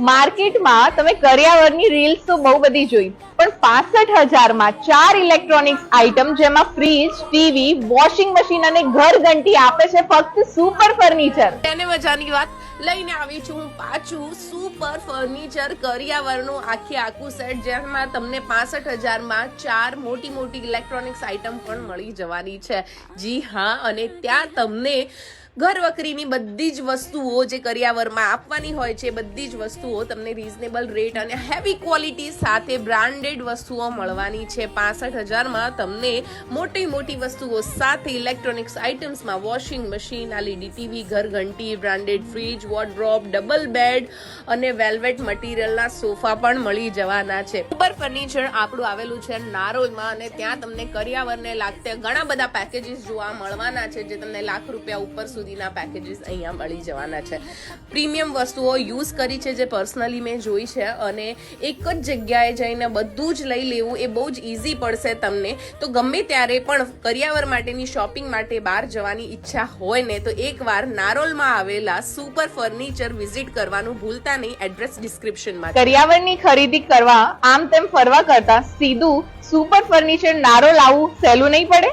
માર્કેટમાં તમે કરિયાવરની રીલ્સ તો બહુ બધી જોઈ. પણ પાસઠ હજારમાં ચાર ઇલેક્ટ્રોનિક્સ આઇટમ જેમાં ફ્રીજ ટીવી વોશિંગ મશીન અને ઘર ઘંટી આપે છે ફક્ત સુપર ફર્નિચર. તેને મજાની વાત લઈને આવી છું હું પાછું સુપર ફર્નિચર કરિયાવરનું આખી આખું સેટ જેમાં તમને પાસઠ હજારમાં ચાર મોટી મોટી ઇલેક્ટ્રોનિક્સ આઇટમ પણ મળી જવાની છે. જી હા, અને ત્યાં તમને ઘર વકરીની બધી જ વસ્તુઓ જે કરિયાવરમાં આપવાની હોય છે બધી જ વસ્તુઓ તમને રીઝનેબલ રેટ અને હેવી ક્વોલિટી સાથે બ્રાન્ડેડ વસ્તુઓ મળવાની છે. પાસઠ હજારમાં તમને મોટી મોટી વસ્તુઓ સાથે ઇલેક્ટ્રોનિક્સ આઇટમ્સમાં વોશિંગ મશીન એલઈડી ટીવી ઘર ઘંટી branded fridge wardrobe double bed અને વેલ્વેટ મટીરિયલના સોફા પણ મળી જવાના છે. ઉપર ફર્નિચર આપણું આવેલું છે નારોલમાં અને ત્યાં તમને કરિયાવરને લાગતા ઘણા બધા પેકેજીસ જોવા મળવાના છે જે તમને લાખ રૂપિયા ઉપર સુધીના પેકેજીસ અહીંયા મળી જવાના છે. પ્રીમિયમ વસ્તુઓ યુઝ કરી છે જે પર્સનલી મેં જોઈ છે અને એક જ જગ્યાએ જઈને બધું જ લઈ લેવું એ બહુ જ ઇઝી પડશે તમને. તો ગમે ત્યારે પણ કરિયાવર માટેની શોપિંગ માટે બહાર જવાની ઈચ્છા હોય ને, તો એકવાર નારોલમાં આવેલા સુપર ફર્નિચર વિઝિટ કરવાનું ભૂલતા નહીં. એડ્રેસ ડિસ્ક્રિપ્શનમાં કરિયાવરની ખરીદી કરવા, આમ તેમ ફરવા કરતા સીધું સુપર ફર્નિચર નારોલ આવું સહેલું નહીં પડે?